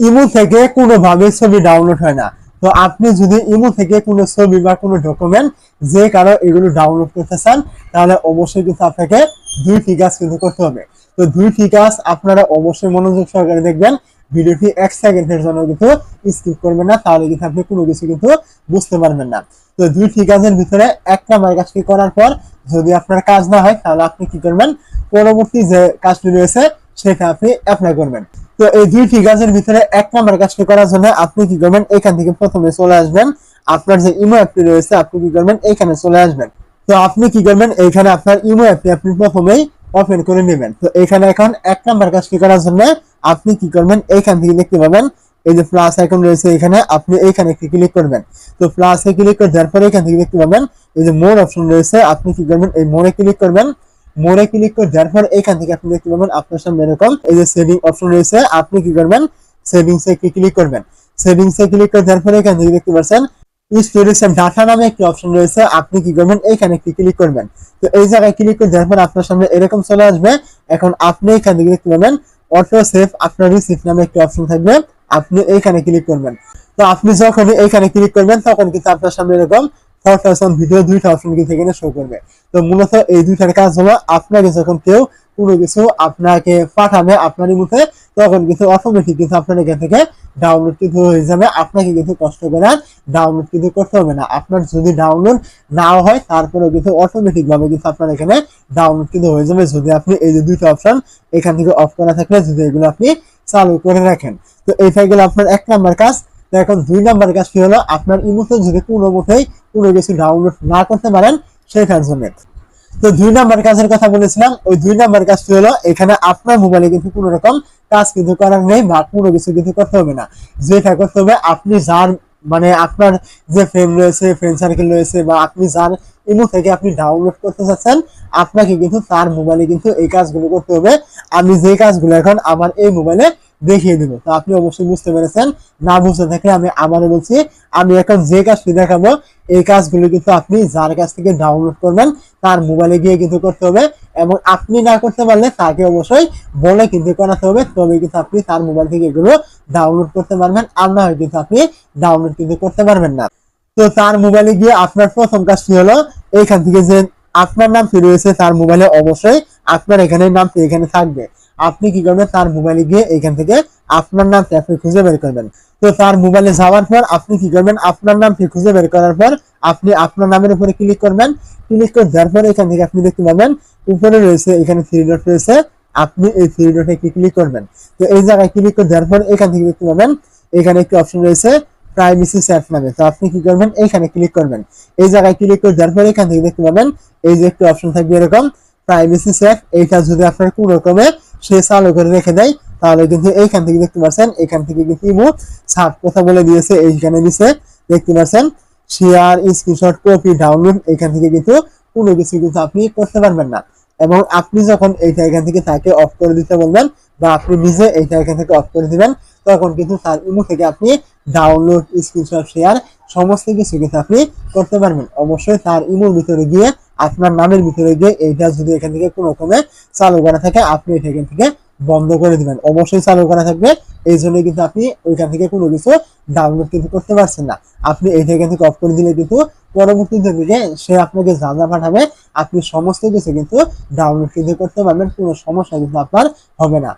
Imo থেকে কোনোভাবে ছবি ডাউনলোড হয় না। তো আপনি যদি ইমো থেকে কোনো ছবি বা কোনো ডকুমেন্ট যে কারও এগুলো ডাউনলোড করতে চান, তাহলে অবশ্যই কিন্তু আপনাকে দুইটি কাজ কিন্তু করতে হবে। তো দুইটি কাজ আপনারা অবশ্যই মনোযোগ সহকারে দেখবেন। ভিডিওটি এক সেকেন্ডের জন্য কিন্তু স্কিপ করবেন না, তাহলে কিন্তু আপনি কোনো কিছু কিন্তু বুঝতে পারবেন না। তো দুইটি কাজের ভিতরে এক নাম্বার কাজটি করার পর যদি আপনার কাজ না হয়, তাহলে আপনি কি করবেন? পরবর্তী যে কাজটি রয়েছে, সেটা আপনি অ্যাপ্লাই করবেন। তো এই দুইটি কাজের ভিতরে এক নম্বর কাজটি করার জন্য আপনি কি করবেন? এখান থেকে প্রথমে চলে আসবেন। আপনার যে ইমো অ্যাপটি রয়েছে, আপনি কি করবেন? এখানে চলে আসবেন। তো আপনি কি করবেন? এইখানে আপনার ইমো অ্যাপটি আপনি প্রথমেই ওপেন করে নেবেন। তো এখানে এখন এক নাম্বার কাজটি করার জন্য আপনি কি করবেন? এইখান থেকে দেখতে পাবেন, এই যে প্লাস আইকন রয়েছে এখানে, আপনি এইখানে একটি ক্লিক করবেন। তো প্লাসে ক্লিক করে দেওয়ার পরে এখান থেকে দেখতে পাবেন, এই যে মোর অপশন রয়েছে, আপনি কি করবেন? এই মোরে ক্লিক করবেন। মোরে ক্লিক করে দেওয়ার পর এখান থেকে আপনি দেখতে পাবেন আপনার সামনে এরকম এই যে সেভিং অপশন রয়েছে, আপনি কি করবেন? সেভিংস ক্লিক করবেন? সেভিংস ক্লিক করে দেওয়ার পরে এখান থেকে দেখতে পাচ্ছেন ডাটা নামে একটি অপশন রয়েছে, আপনি কি করবেন? একটি ক্লিক করবেন। তো এই জায়গায় ক্লিক করে দেওয়ার পর আপনার সামনে এরকম চলে আসবে। এখন আপনি এখান থেকে দেখতে পাবেন অটো সেভ আপনার রিসিভ নামে একটি অপশন থাকবে, আপনি এইখানে ক্লিক করবেন। তো আপনি যখন এইখানে ক্লিক করবেন, তখন কিন্তু আপনার সামনে এরকম ফটো অপশন ভিডিও দুইটা অপশন কিন্তু এখানে শো করবে। তো মূলত এই দুইটার কাজ হলো, আপনাকে যখন কেউ কোনো কিছু আপনাকে পাঠাবে আপনারই মুখে, তখন কিন্তু অটোমেটিক কিন্তু আপনার এখান থেকে ডাউনলোড কিন্তু হয়ে যাবে। আপনাকে কিন্তু কষ্ট করে ডাউনলোড কিন্তু করতে হবে না। আপনার যদি ডাউনলোড নাও হয়, তারপরেও কিন্তু অটোমেটিক ভাবে কিন্তু আপনার এখানে ডাউনলোড কিন্তু হয়ে যাবে। যদি আপনি এই যে দুইটা অপশন এখান থেকে অফ করা থাকলে যদি এগুলো আপনি চালু করে রাখেন। তো এইটাই গেল আপনার এক নাম্বার কাজ। এখন দুই নাম্বার কাজটি হলো আপনার ইমোতে যদি কোনো মতেই কোনো কিছু ডাউনলোড না করতে পারেন সেটার জন্য তো দুই নাম্বার কাজের কথা বলেছিলাম, ওই দুই নাম্বার কাজটি হলো এখানে আপনার মোবাইলে কিন্তু কোনো রকম কাজ কিন্তু করার নেই বা কোনো কিছু কিন্তু করতে হবে না। যেটা করতে হবে, আপনি যার মানে আপনার যে ফ্রেন্ড রয়েছে ফ্রেন্ড সার্কেল রয়েছে বা আপনি যার ইমো থেকে আপনি ডাউনলোড করতে চাচ্ছেন, আপনাকে কিন্তু তার মোবাইলে কিন্তু এই কাজগুলো করতে হবে। আমি যে কাজগুলো এখন আমার এই মোবাইলে দেখিয়ে দেবো। তো আপনি অবশ্যই বুঝতে পেরেছেন, না বুঝতে থাকলে আমি আবারও বলছি, আমি এখন যে কাজটি দেখাবো, এই কাজগুলো কিন্তু আপনি যার কাছ থেকে ডাউনলোড করবেন, তার মোবাইলে গিয়ে কিন্তু করতে হবে এবং আপনি না করতে পারলে তাকে অবশ্যই বলে কিন্তু করাতে হবে, তবে কিন্তু আপনি তার মোবাইল থেকে এগুলো ডাউনলোড করতে পারবেন আর না হয় কিন্তু আপনি ডাউনলোড কিন্তু করতে পারবেন না। তো তার মোবাইলে গিয়ে আপনার প্রথম কাজটি হলো, এইখান থেকে যে আপনার নামটি রয়েছে তার মোবাইলে অবশ্যই আপনার এখানে নামটি এখানে থাকবে। আপনি কি করবেন? তার মোবাইলে গিয়ে এখান থেকে আপনার আপনি খুঁজে বের করবেন তো তার মোবাইলে যাওয়ার পর আপনি কি করবেন? আপনার নামটি খুঁজে বের করার পর আপনি আপনার নামের উপরে ক্লিক করবেন। ক্লিক করে দেওয়ার পরে এখান থেকে আপনি দেখতে পাবেন, উপরে রয়েছে এখানে থ্রি ডট রয়েছে। আপনি এই থ্রি ডটে ক্লিক করবেন? তো এই জায়গায় ক্লিক করে দেওয়ার পর এখান থেকে দেখতে পাবেন, এখানে একটি অপশন রয়েছে প্রাইভেসি সেট নামে। তো আপনি কি করবেন? এইখানে ক্লিক করবেন। এই জায়গায় ক্লিক করে দেওয়ার পরে এখান থেকে দেখতে পাবেন, এই যে একটি অপশন থাকবে এরকম প্রাইভেসি সেট এইটা যদি আপনার কোনো রকমে সে চালু করে রেখে দেয়, তাহলে কিন্তু এইখান থেকে দেখতে পাচ্ছেন এখান থেকে কিন্তু ইমো সাব কথা বলে দিয়েছে, এইখানে দিছে, দেখতে পাচ্ছেন শেয়ার স্ক্রিনশট কপি ডাউনলোড এখান থেকে কিন্তু কোনো কিছু কিন্তু আপনি করতে পারবেন না। এবং আপনি যখন এইটা এখান থেকে তাকে অফ করে দিতে বলবেন বা আপনি নিজে এইটা এখান থেকে অফ করে দিবেন, তখন কিন্তু তার ইমো থেকে আপনি ডাউনলোড স্ক্রিনশট শেয়ার সমস্ত কিছু কিন্তু আপনি করতে পারবেন। অবশ্যই তার ইমোর ভিতরে গিয়ে আপনার নামের ভিতরে গিয়ে এইটা যদি এখান থেকে কোনো রকমে চালু করা থাকে, আপনি এটা এখান থেকে বন্ধ করে দিবেন। অবশ্যই চালু করা থাকবে। এই জন্য কিন্তু আপনি ওইখান থেকে কোনো কিছু ডাউনলোড কিন্তু করতে পারছেন না। আপনি এই এখান থেকে অফ করে দিলে কিন্তু পরবর্তীতে দিকে সে আপনাকে যা যা পাঠাবে, আপনি সমস্ত কিছু কিন্তু ডাউনলোড কিন্তু করতে পারবেন। কোনো সমস্যা কিন্তু আপনার হবে না।